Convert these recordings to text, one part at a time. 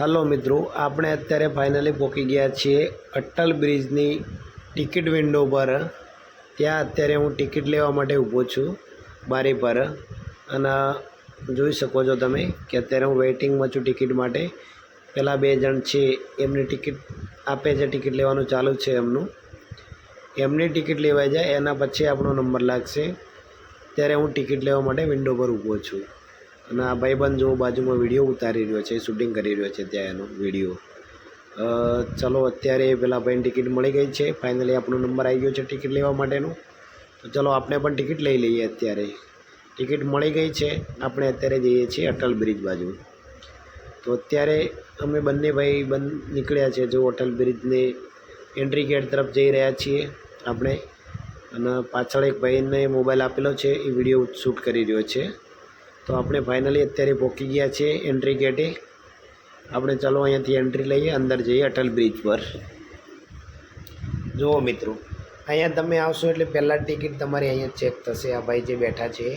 Hello મિત્રો, આપણે અત્યારે ફાઇનલી પહોંચી ગયા છીએ અટલ બ્રિજની ટિકિટ વિન્ડો પર. ત્યાં અત્યારે હું ટિકિટ લેવા માટે ઊભો છું, બારી પર. અને જોઈ શકો છો તમે કે અત્યારે હું વેઇટિંગમાં છું ટિકિટ માટે. પહેલાં બે જણ છે, એમની ટિકિટ આપે છે ટિકિટ લેવાનું ચાલુ છે એમનું. એમની ટિકિટ લેવાઈ જાય, એના પછી આપણો નંબર લાગશે. ત્યારે હું ટિકિટ લેવા માટે વિન્ડો પર ઊભો છું. અને આ ભાઈબંધ જો બાજુમાં વીડિયો ઉતારી રહ્યો છે શૂટિંગ કરી રહ્યો છે ત્યાં એનો વીડિયો. ચલો, અત્યારે પેલા ભાઈને ટિકિટ મળી ગઈ છે. ફાઇનલી આપણો નંબર આવી ગયો છે ટિકિટ લેવા માટેનો. તો ચલો, આપણે પણ ટિકિટ લઈ લઈએ અત્યારે. ટિકિટ મળી ગઈ છે. આપણે અત્યારે જઈએ છીએ અટલ બ્રિજ બાજુ તો અત્યારે અમે બંને ભાઈ બંધ નીકળ્યા છે જો અટલ બ્રિજને એન્ટ્રી ગેટ તરફ જઈ રહ્યા છીએ આપણે. અને પાછળ એક ભાઈને મોબાઈલ આપેલો છે. એ વીડિયો શૂટ કરી રહ્યો છે. તો આપણે ફાઇનલી અત્યારે પહોંચી ગયા છીએ એન્ટ્રી ગેટે આપણે ચાલો અહીંયાથી એન્ટ્રી લઈએ, અંદર જઈએ અટલ બ્રિજ પર. જુઓ મિત્રો, અહીંયા તમે આવશો એટલે પહેલાં ટિકિટ તમારી અહીંયા ચેક થશે. આ ભાઈ જે બેઠા છે,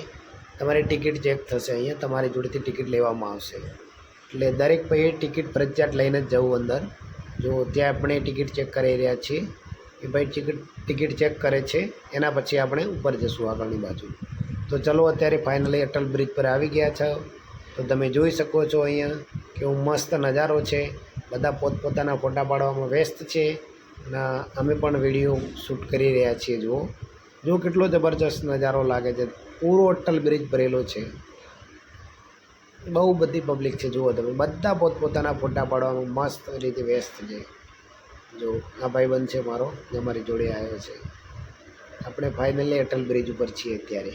તમારી ટિકિટ ચેક થશે અહીંયા, તમારી જોડેથી ટિકિટ લેવામાં આવશે. એટલે દરેક ભાઈએ ટિકિટ ફરજિયાત લઈને જ જવું અંદર. જો ત્યાં આપણે ટિકિટ ચેક કરી રહ્યા છીએ, એ ભાઈ ટિકિટ ટિકિટ ચેક કરે છે, એના પછી આપણે ઉપર જશું આગળની બાજુ. તો ચલો અત્યારે ફાઇનલી અટલ બ્રિજ પર આવી ગયા છો. તો તમે જોઈ શકો છો અહીંયા કેવો મસ્ત નજારો છે. બધા પોતપોતાના ફોટા પાડવામાં વ્યસ્ત છે. અને અમે પણ વીડિયો શૂટ કરી રહ્યા છીએ, જુઓ. જો કેટલો જબરજસ્ત નજારો લાગે છે. પૂરો અટલ બ્રિજ ભરેલો છે. બહુ બધી પબ્લિક છે, જુઓ તમે. બધા પોતપોતાના ફોટા પાડવામાં મસ્ત રીતે વ્યસ્ત છે. જો આ ભાઈબંધ છે મારો, જે મારી જોડે આવ્યો છે. આપણે ફાઇનલી અટલ બ્રિજ ઉપર છીએ અત્યારે.